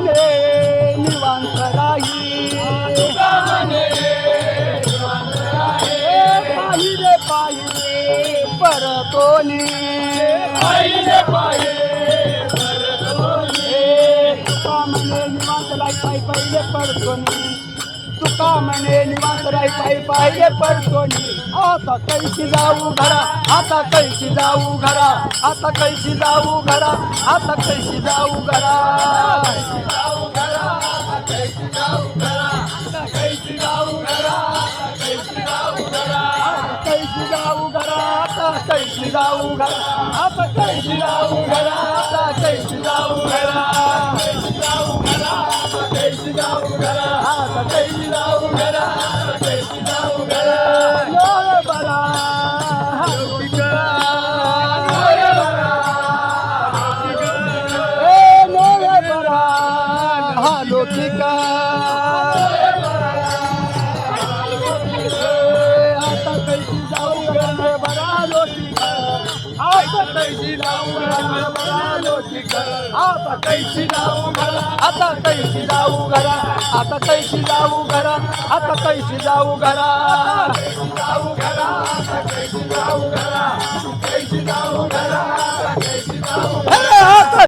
म्हणे निवांत राही. पाहिले पाहिले परतोनी. तुका म्हणे निवांत राही पायी पहिले परतोनी तुका म्हणे निवांत राही पायी पाहिले परतोनी आता कैसी जाऊ घरा आता कैसी जाऊ घरा आता कैसी जाऊ घरा आता कैसी जाऊ घरा. जाऊ घरा आता जाऊ घरा आता जाऊ घरा आता जाऊ घरा कैसी जाऊ घरा आता जाऊ घरा आता जाऊ घरा आता जाऊ घरा लोळ बरा लोकिका आता कैसी जाऊ घरा आता कैसी जाऊ घरा आता कैसी जाऊ घरा आता कैसी जाऊ घरा. आता कैसी